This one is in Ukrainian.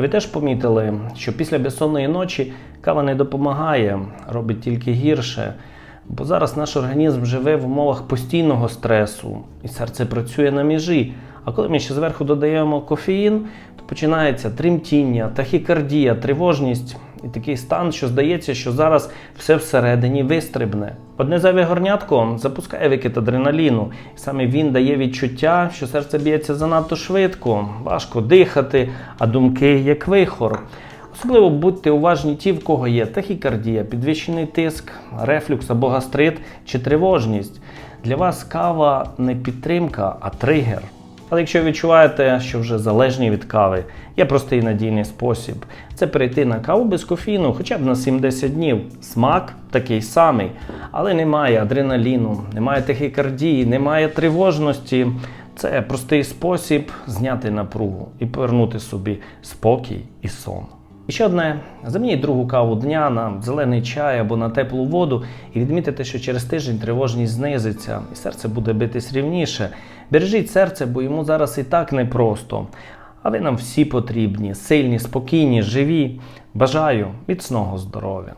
Ви теж помітили, що після безсонної ночі кава не допомагає, робить тільки гірше. Бо зараз наш організм живе в умовах постійного стресу, і серце працює на міжі. А коли ми ще зверху додаємо кофеїн, починається тремтіння, тахікардія, тривожність і такий стан, що здається, що зараз все всередині вистрибне. Одне зайве горнятко запускає викид адреналіну, і саме він дає відчуття, що серце б'ється занадто швидко, важко дихати, а думки як вихор. Особливо будьте уважні ті, в кого є тахікардія, підвищений тиск, рефлюкс або гастрит чи тривожність. Для вас кава не підтримка, а тригер. Але якщо відчуваєте, що вже залежні від кави, є простий надійний спосіб. Це перейти на каву без кофеїну хоча б на 7-10 днів. Смак такий самий, але немає адреналіну, немає тахікардії, немає тривожності. Це простий спосіб зняти напругу і повернути собі спокій і сон. І ще одне, замініть другу каву дня на зелений чай або на теплу воду і відмітите, що через тиждень тривожність знизиться і серце буде битись рівніше. Бережіть серце, бо йому зараз і так непросто. А ви нам всі потрібні, сильні, спокійні, живі. Бажаю міцного здоров'я!